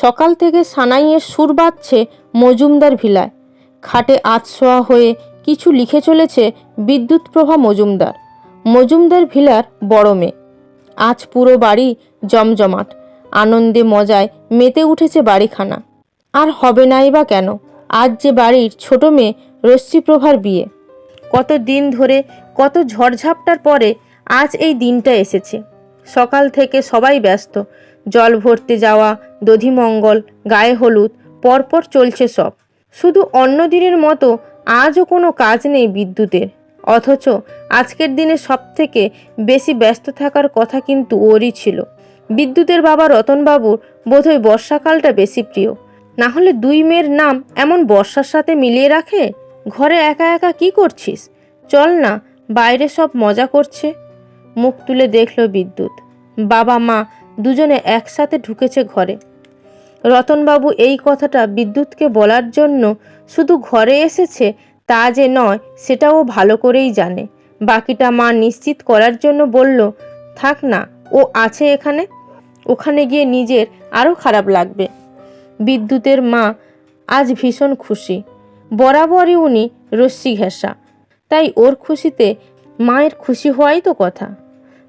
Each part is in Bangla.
সকাল থেকে সানাইয়ের সুর বাজছে মজুমদার ভিলায়। খাটে আতশোয়া হয়ে কিছু লিখে চলেছে বিদ্যুৎপ্রভা মজুমদার। মজুমদার ভিলার বড় মেয়ে। আজ পুরো বাড়ি জমজমাট। আনন্দে মজায় মেতে উঠেছে বাড়িখানা। আর হবে নাই বা কেন? আজ যে বাড়ির ছোট মেয়ে রশ্মিপ্রভার বিয়ে। কত দিন ধরে, কত ঝড়ঝাপটার পরে আজ এই দিনটা এসেছে। সকাল থেকে সবাই ব্যস্ত। জল ভরতে যাওয়া দধিমঙ্গল গায়ে হলুদ, পরপর চলছে সব। শুধু অন্য দিনের মতো আজও কোনো কাজ নেই বিদ্যুতের। অথচ আজকের দিনে সব থেকে বেশি ব্যস্ত থাকার কথা কিন্তু ওরই ছিল। বিদ্যুতের বাবা রতনবাবুর বোধহয় বর্ষাকালটা বেশি প্রিয়। না হলে দুই মেয়ের নাম এমন বর্ষার সাথে মিলিয়ে রাখে? ঘরে একা একা কি করছিস? চল না, বাইরে সব মজা করছে। মুখ তুলে দেখল বিদ্যুৎ। বাবা মা দুজনে একসাথে ঢুকেছে ঘরে। রতনবাবু এই কথাটা বিদ্যুৎকে বলার জন্য শুধু ঘরে এসেছে তা যে নয়, সেটাও ভালো করেই জানে। বাকিটা মা নিশ্চিত করার জন্য বলল, থাক না, ও আছে এখানে। ওখানে গিয়ে নিজের আরও খারাপ লাগবে। বিদ্যুতের মা আজ ভীষণ খুশি। বরাবরই উনি রশ্মি ঘেঁষা। তাই ওর খুশিতে মায়ের খুশি হওয়াই তো কথা।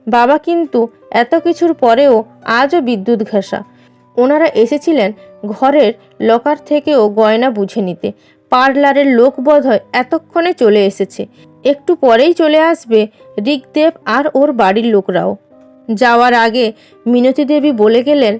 বাবা কিন্তু এত কিছুর পরেও আজও বিদ্যুৎ ঘেঁষা। ওনারা এসেছিলেন ঘরের লকার থেকেও গয়না বুঝে নিতে। পার্লারের লোক বোধহয় এতক্ষণে চলে এসেছে। একটু পরেই চলে আসবে ঋগদেব আর ওর বাড়ির লোকরাও। যাওয়ার আগে মিনতি দেবী বলে গেলেন,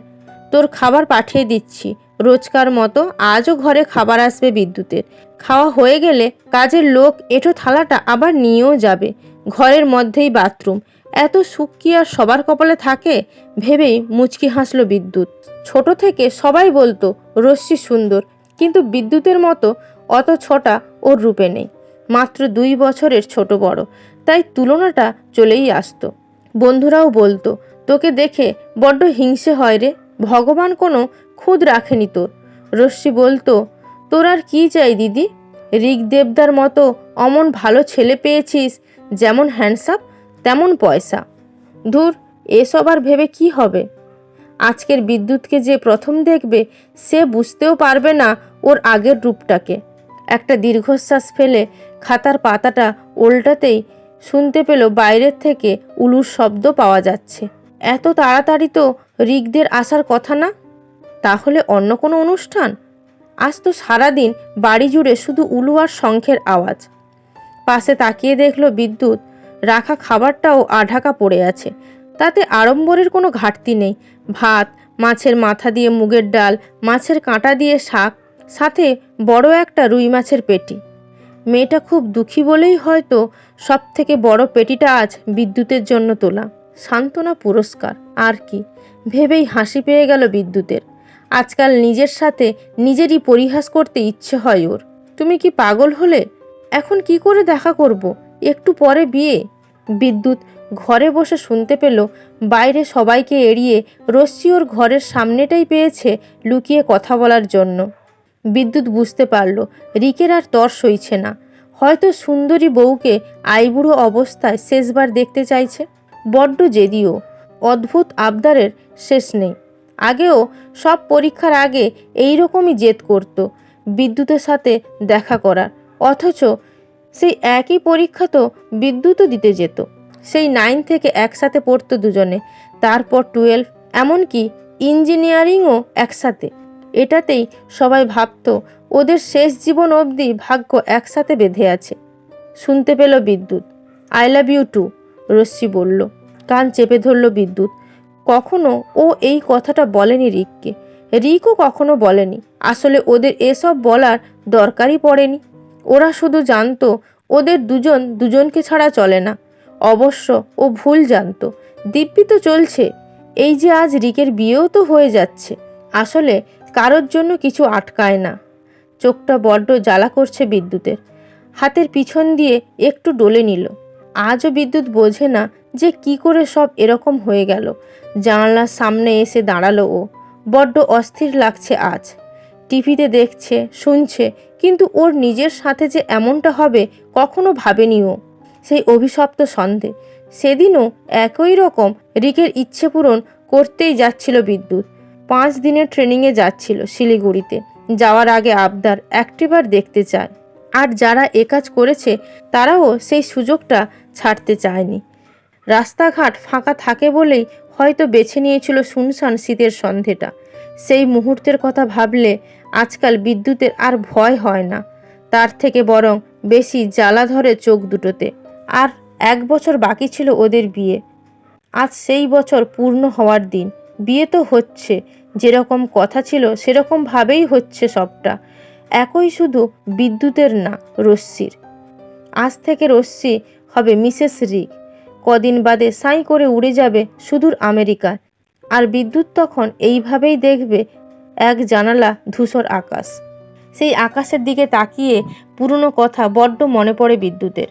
তোর খাবার পাঠিয়ে দিচ্ছি। রোজকার মতো আজও ঘরে খাবার আসবে বিদ্যুতের। খাওয়া হয়ে গেলে কাজের লোক এঁটো থালাটা আবার নিয়েও যাবে। ঘরের মধ্যেই বাথরুম। এত সুখ কি আর সবার কপালে থাকে? ভেবেই মুচকি হাসলো বিদ্যুৎ। ছোট থেকে সবাই বলতো, রশ্মি সুন্দর। কিন্তু বিদ্যুতের মতো অত ছোটা ওর রূপে নেই। মাত্র দুই বছরের ছোট বড়। তাই তুলনাটা চলেই আসতো। বন্ধুরাও বলতো, তোকে দেখে বড্ড হিংসে হয় রে। ভগবান কোনো খুদ রাখেনি তোর। রশ্মি বলতো, তোর আর কি চাই দিদি? ঋক দেবদার মতো অমন ভালো ছেলে পেয়েছিস যেমন হ্যান্ডসাপ তেমন পয়সা। ধুর, এসব আর ভেবে কি হবে? আজকের বিদ্যুৎকে যে প্রথম দেখবে, সে বুঝতেও পারবে না ওর আগের রূপটাকে। একটা দীর্ঘশ্বাস ফেলে খাতার পাতাটা উল্টাতেই শুনতে পেল বাইরের থেকে উলুর শব্দ পাওয়া যাচ্ছে। এত তাড়াতাড়ি তো ঋগদের আসার কথা না? তাহলে অন্য কোনো অনুষ্ঠান? আজ তো সারাদিন বাড়ি জুড়ে শুধু উলু আর শঙ্খের আওয়াজ। পাশে তাকিয়ে দেখল বিদ্যুৎ রাখা খাবারটাও আঢাকা পড়ে আছে। তাতে আড়ম্বরের কোনো ঘাটতি নেই। ভাত, মাছের মাথা দিয়ে মুগের ডাল, মাছের কাঁটা দিয়ে শাক, সাথে বড় একটা রুই মাছের পেটি। মেয়েটা খুব দুঃখী বলেই হয়তো সব থেকে বড় পেটিটা আজ বিদ্যুতের জন্য তোলা। সান্ত্বনা পুরস্কার, আর কি। ভেবেই হাসি পেয়ে গেল বিদ্যুতের। আজকাল নিজের সাথে নিজেরই পরিহাস করতে ইচ্ছে হয় ওর। তুমি কি পাগল হলে? এখন কি করে দেখা করব? একটু পরে বিয়ে। বিদ্যুৎ ঘরে বসে শুনতে পেল, বাইরে সবাইকে এড়িয়ে রশ্মি ওর ঘরের সামনেটাই পেয়েছে লুকিয়ে কথা বলার জন্য। বিদ্যুৎ বুঝতে পারল, রিকের আর তর সইছে না। হয়তো সুন্দরী বউকে আইবুড়ো অবস্থায় শেষবার দেখতে চাইছে। বড্ড জেদিও, অদ্ভুত আবদারের শেষ নেই। আগেও সব পরীক্ষার আগে এই রকমই জেদ করত বিদ্যুতের সাথে দেখা করার। অথচ সেই একই পরীক্ষা তো বিদ্যুৎও দিতে যেত। সেই নাইন থেকে একসাথে পড়তো দুজনে, তারপর টুয়েলভ এমনকি ইঞ্জিনিয়ারিংও একসাথে। এটাতেই সবাই ভাবতো, ওদের শেষ জীবন অবধি ভাগ্য একসাথে বেঁধে আছে। শুনতে পেল Bidyut. I love you too Rashmi বলল। কান চেপে ধরল বিদ্যুৎ। কখনো ও এই কথাটা বলেনি রিককে। রিকও কখনো বলেনি। আসলে ওদের এসব বলার দরকারই পড়েনি। ওরা শুধু জানতো, ওদের দুজন দুজনকে ছাড়া চলে না। অবশ্য ও ভুল জানতো। দিব্যি তো চলছে। এই যে আজ রিকের বিয়েও তো হয়ে যাচ্ছে। আসলে কারোর জন্য কিছু আটকায় না। চোখটা বড্ড জ্বালা করছে বিদ্যুতের। হাতের পিছন দিয়ে একটু ডলে নিল। আজও বিদ্যুৎ বোঝে না যে কি করে সব এরকম হয়ে গেল। জানলার সামনে এসে দাঁড়াল ও। বড্ড অস্থির লাগছে আজ। টিভিতে দেখছে, শুনছে, কিন্তু ওর নিজের সাথে যে এমনটা হবে কখনো ভাবেনি ও। সেই অভিশপ্ত সন্ধে। সেদিনও একই রকম রিকের ইচ্ছে পূরণ করতেই যাচ্ছিল বিদ্যুৎ। পাঁচ দিনের ট্রেনিংয়ে যাচ্ছিল শিলিগুড়িতে। যাওয়ার আগে আবদার একটিবার দেখতে চায়। আর যারা এ কাজ করেছে, তারাও সেই সুযোগটা ছাড়তে চায়নি। রাস্তাঘাট ফাঁকা থাকে বলেই হয়তো বেছে নিয়েছিল শুনশান শীতের সন্ধেটা। সেই মুহূর্তের কথা ভাবলে আজকাল বিদ্যুতের আর ভয় হয় না। তার থেকে বরং বেশি জ্বালা ধরে চোখ দুটোতে। আর এক বছর বাকি ছিল ওদের বিয়ে। আজ সেই বছর পূর্ণ হওয়ার দিন। বিয়ে তো হচ্ছে। যেরকম কথা ছিল সেরকমভাবেই হচ্ছে সবটা। একই শুধু বিদ্যুতের না, রশ্মির। আজ থেকে রশ্মি হবে মিসেস রিক। কদিন বাদে সাই করে উড়ে যাবে সুদূর আমেরিকায়। আর বিদ্যুৎ তখন এইভাবেই দেখবে এক জানালা ধূসর আকাশ। সেই আকাশের দিকে তাকিয়ে পুরনো কথা বড্ড মনে পড়ে বিদ্যুতের।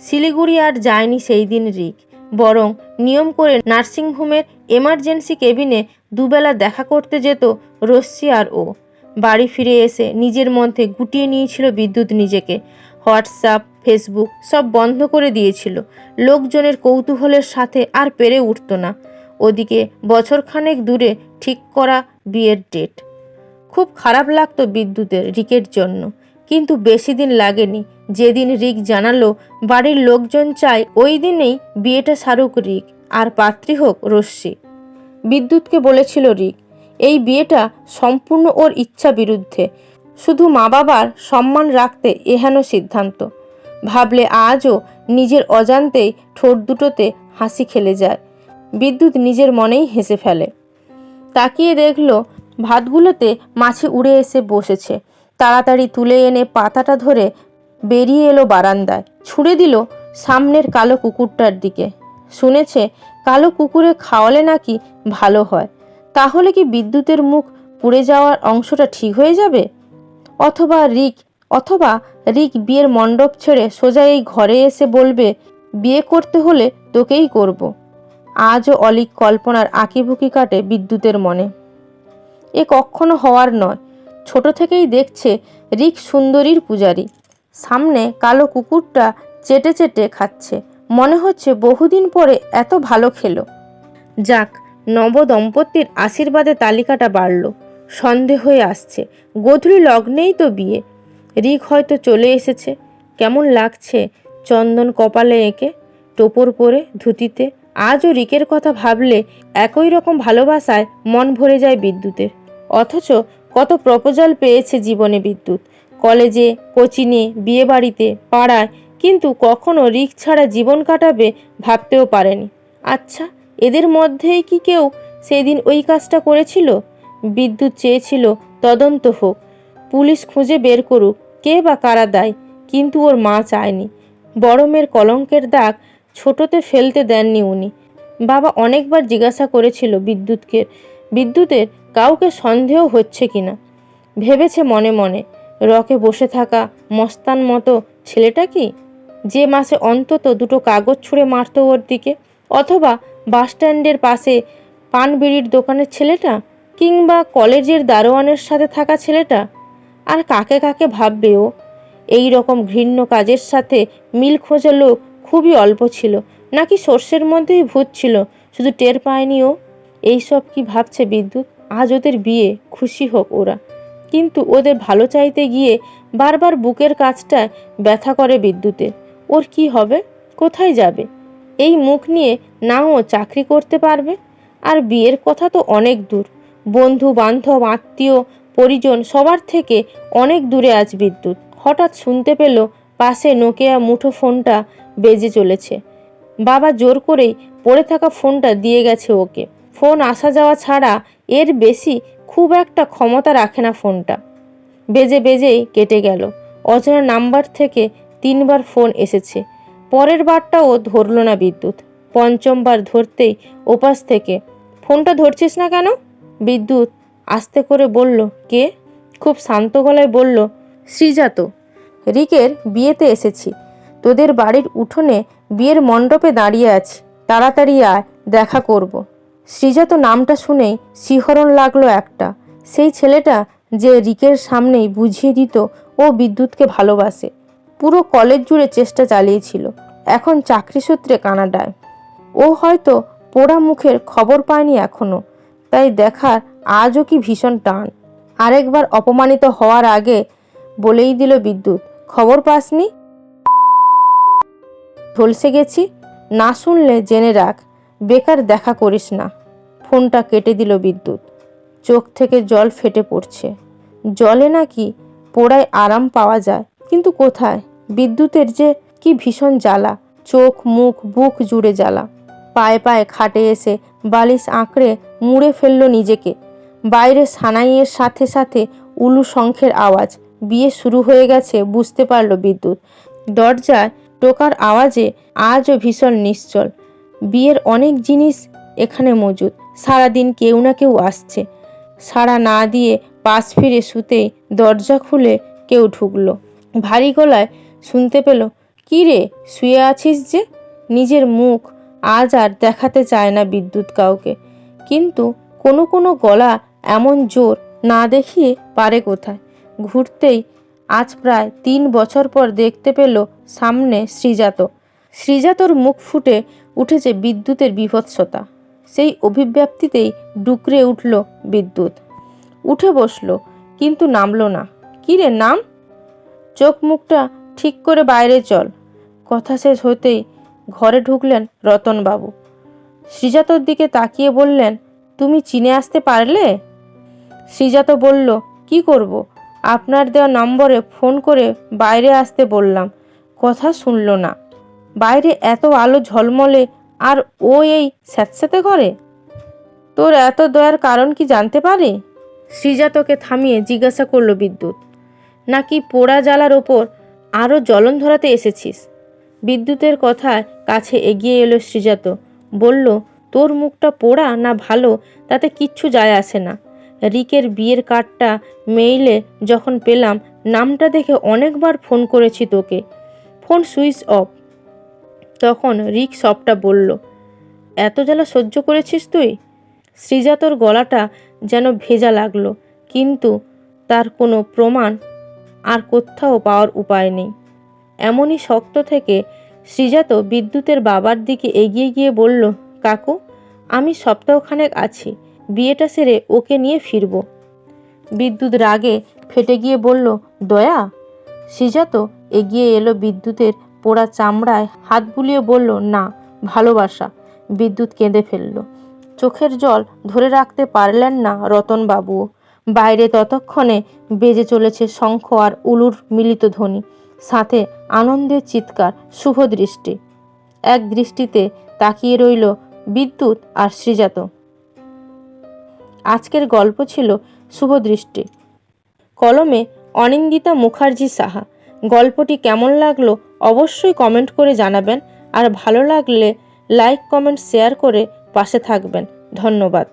শিলিগুড়ি আর যায়নি সেই দিন রিক। বরং নিয়ম করে নার্সিংহোমের এমার্জেন্সি কেবিনে দুবেলা দেখা করতে যেত রশ্মি আর ও। বাড়ি ফিরে এসে নিজের মধ্যে গুটিয়ে নিয়েছিল বিদ্যুৎ নিজেকে। হোয়াটসঅ্যাপ, ফেসবুক সব বন্ধ করে দিয়েছিল। লোকজনের কৌতূহলের সাথে আর পেরে উঠত না। ওদিকে বছরখানেক দূরে ঠিক করা বিয়ের ডেট খুব খারাপ লাগতো বিদ্যুতের রিকের জন্য, কিন্তু বেশি দিন লাগেনি। যেদিন রিক জানালো, বাড়ির লোকজন চায় ওই দিনেই বিয়েটা সারুক রিক, আর পাত্রী হোক রশ্মি। বিদ্যুৎকে বলেছিল রিক, এই বিয়েটা সম্পূর্ণ ওর ইচ্ছা বিরুদ্ধে। শুধু মা বাবার সম্মান রাখতে এহেন সিদ্ধান্ত। ভাবলে আজও নিজের অজান্তেই ঠোঁট দুটোতে হাসি খেলে যায়। বিদ্যুৎ নিজের মনেই হেসে ফেলে। তাকিয়ে দেখল, ভাতগুলোতে মাছি উড়ে এসে বসেছে। তাড়াতাড়ি তুলে এনে পাতাটা ধরে বেরিয়ে এলো বারান্দায়। ছুঁড়ে দিল সামনের কালো কুকুরটার দিকে। শুনেছে, কালো কুকুরে খাওয়ালে নাকি ভালো হয়। তাহলে কি বিদ্যুতের মুখ পুড়ে যাওয়ার অংশটা ঠিক হয়ে যাবে? অথবা রিক অথবা রিক বিয়ের মণ্ডপ ছেড়ে সোজা এই ঘরে এসে বলবে, বিয়ে করতে হলে তোকেই করব। আজও অলিক কল্পনার আঁকিবুকি কাটে বিদ্যুতের মনে। এ কখনো হওয়ার নয়। ছোট থেকেই দেখছে রিক সুন্দরীর পূজারী। সামনে কালো কুকুরটা চেটে চেটে খাচ্ছে। মনে হচ্ছে বহুদিন পরে এত ভালো খেলো। যাক নবদম্পতির আশীর্বাদে তালিকাটা বাড়ল। সন্দেহ হয়ে আসছে। গধূলি লগ্নেই তো বিয়ে। রিক হয়তো চলে এসেছে। কেমন লাগছে চন্দন কপালে এঁকে? টোপর পরে ধুতিতে আজও রিকের কথা ভাবলে একই রকম ভালোবাসায় মন ভরে যায় বিদ্যুতের। অথচ কত প্রপোজাল পেয়েছে জীবনে বিদ্যুৎ। কলেজে কোচিংয়ে বিয়েবাড়িতে, পাড়ায়, কিন্তু কখনো রিক ছাড়া জীবন কাটাবে ভাবতেও পারেনি। আচ্ছা এদের মধ্যেই কি কেউ সেদিন ওই কাজটা করেছিল? বিদ্যুৎ চেয়েছিল, তদন্ত হোক। পুলিশ খুঁজে বের করুক, কে বা কারা দায়, কিন্তু ওর মা চায়নি। বড় মেয়ের কলঙ্কের দাগ ছোটতে ফেলতে দেননি উনি। বাবা অনেকবার জিজ্ঞাসা করেছিল বিদ্যুৎকে বিদ্যুতের কাউকে সন্দেহ হচ্ছে কিনা ভেবেছে মনে মনে, রকে বসে থাকা মস্তান মতো ছেলেটা কি? যে মাসে অন্তত দুটো কাগজ ছুঁড়ে মারতো ওর দিকে, অথবা বাস স্ট্যান্ডের পাশে পান বিড়ির দোকানের ছেলেটা, কিংবা কলেজের দারোয়ানের সাথে থাকা ছেলেটা? আর কাকে কাকে ভাববে ও? এই রকম ঘৃণ্য কাজের সাথে মিল খোঁজা লোক খুবই অল্প ছিল। নাকি সর্ষের মধ্যেই ভূত ছিল? শুধু টের পায়নি ও? এইসব কি ভাবছে বিদ্যুৎ? আজ ওদের বিয়ে, খুশি হোক ওরা। কিন্তু ওদের ভালো চাইতে গিয়ে বারবার বুকের কাজটায় ব্যথা করে বিদ্যুতের। ওর কি হবে? কোথায় যাবে? এই মুখ নিয়ে নাও চাকরি করতে পারবে? আর বিয়ের কথা তো অনেক দূর। বন্ধু, বান্ধব, আত্মীয়, পরিজন সবার থেকে অনেক দূরে আজ বিদ্যুৎ। হঠাৎ শুনতে পেল পাশে নোকিয়া মুঠো ফোনটা বেজে চলেছে। বাবা জোর করেই পড়ে থাকা ফোনটা দিয়ে গেছে ওকে। ফোন আসা যাওয়া ছাড়া এর বেশি খুব একটা ক্ষমতা রাখে না ফোনটা। বেজে বেজেই কেটে গেল। অজানা নাম্বার থেকে তিনবার ফোন এসেছে। পরের বারটা ও ধরল না বিদ্যুৎ। পঞ্চমবার ধরতেই ওপাশ থেকে, ফোনটা ধরছিস না কেন? বিদ্যুৎ আস্তে করে বলল, কে? খুব শান্ত গলায় বলল শ্রীজাত রিকের বিয়েতে এসেছি। তোদের বাড়ির উঠোনে বিয়ের মণ্ডপে দাঁড়িয়ে আছি, তাড়াতাড়ি আয়, দেখা করব। শ্রীজাত নামটা শুনেই শিহরণ লাগল একটা। সেই ছেলেটা যে রিকের সামনেই বুঝিয়ে দিত ও বিদ্যুৎকে ভালোবাসে। পুরো কলেজ জুড়ে চেষ্টা চালিয়েছিল। এখন চাকরি সূত্রে কানাডায় ও হয়তো পোড়া মুখের খবর পায়নি এখনও। তাই দেখার আজও কি ভীষণ টান। আরেকবার অপমানিত হওয়ার আগে বলেই দিল বিদ্যুৎ, খবর পাসনি? ঝলসে গেছি, না শুনলে জেনে রাখ, বেকার দেখা করিস না। ফোনটা কেটে দিল বিদ্যুৎ। চোখ থেকে জল ফেটে পড়ছে। জলে নাকি পোড়ায় আরাম পাওয়া যায়। কিন্তু কোথায়? বিদ্যুতের যে কি ভীষণ জ্বালা। চোখ, মুখ, বুক জুড়ে জ্বালা। পায়ে পায়ে খাটে এসে বালিশ আঁকড়ে মুড়ে ফেলল নিজেকে। বাইরে সানাইয়ের সাথে সাথে উলু শঙ্খের আওয়াজ। বিয়ে শুরু হয়ে গেছে, বুঝতে পারল বিদ্যুৎ। দরজায় টোকার আওয়াজে আজও ভীষণ নিশ্চল। বিয়ের অনেক জিনিস এখানে মজুদ। সারাদিন কেউ না কেউ আসছে। সাড়া না দিয়ে পাশ ফিরে শুতেই দরজা খুলে কেউ ঢুকলো। ভারী গলায় শুনতে পেল, কি রে, শুয়ে আছিস যে? নিজের মুখ আজ আর দেখাতে চায় না বিদ্যুৎ কাউকে। কিন্তু কোনো কোনো গলা এমন জোর না দেখিয়ে পারে কোথায়? ঘুরতেই আজ প্রায় তিন বছর পর দেখতে পেল সামনে শ্রীজাত শ্রীজাতর মুখ ফুটে উঠেছে বিদ্যুতের বিভৎসতা। সেই অভিব্যক্তিতেই ডুকরে উঠল বিদ্যুৎ। উঠে বসল, কিন্তু নামলো না। কি রে, নাম? চোখ মুখটা ঠিক করে বাইরে চল। কথা শেষ হতেই ঘরে ঢুকলেন রতনবাবু। শ্রীজাতর দিকে তাকিয়ে বললেন, তুমি চিনে আসতে পারলে? শ্রীজাত বলল, কি করব? আপনার দেওয়া নম্বরে ফোন করে বাইরে আসতে বললাম। কথা শুনল না। বাইরে এত আলো ঝলমলে আর ও এই স্যাঁতস্যাঁতে ঘরে? তোর এত দয়ার কারণ কি জানতে পারি? শ্রীজাতকে থামিয়ে জিজ্ঞাসা করল বিদ্যুৎ। নাকি পোড়া জ্বালার ওপর আরও জ্বলন ধরাতে এসেছিস? বিদ্যুতের কথায় কাছে এগিয়ে এলো শ্রীজাত বলল, তোর মুখটা পোড়া না ভালো, তাতে কিচ্ছু যায় আসে না। রিকের বিয়ের কার্ডটা মেইলে যখন পেলাম, নামটা দেখে অনেকবার ফোন করেছি তোকে। Phone switch off. তখন রিক সবটা বলল, এত জ্বালা সহ্য করেছিস তুই? শ্রীজাতর গলাটা যেন ভেজা লাগল, কিন্তু তার কোনো প্রমাণ আর কোথাও পাওয়ার উপায় নেই। এমনই শক্ত থেকে শ্রীজাত বিদ্যুতের বাবার দিকে এগিয়ে গিয়ে বলল, কাকু, আমি সপ্তাহখানেক আছি। বিয়েটা সেরে ওকে নিয়ে ফিরব। বিদ্যুৎ রাগে ফেটে গিয়ে বলল, দয়া? শ্রীজাত এগিয়ে এলো বিদ্যুতের পোড়া চামড়ায়, হাত বুলিয়ে বলল, না, ভালোবাসা। বিদ্যুৎ কেঁদে ফেলল। চোখের জল ধরে রাখতে পারলেন না রতনবাবুও বাইরে ততক্ষণে বেজে চলেছে শঙ্খ আর উলুর মিলিত ধ্বনি, সাথে আনন্দের চিৎকার, শুভ দৃষ্টি। এক দৃষ্টিতে তাকিয়ে রইল বিদ্যুৎ আর শ্রীজাত আজকের গল্প ছিল শুভদৃষ্টি। কলমে অনিন্দিতা মুখার্জি সাহা। গল্পটি কেমন লাগল অবশ্যই কমেন্ট করে জানাবেন আর ভালো লাগলে লাইক, কমেন্ট, শেয়ার করে পাশে থাকবেন। ধন্যবাদ।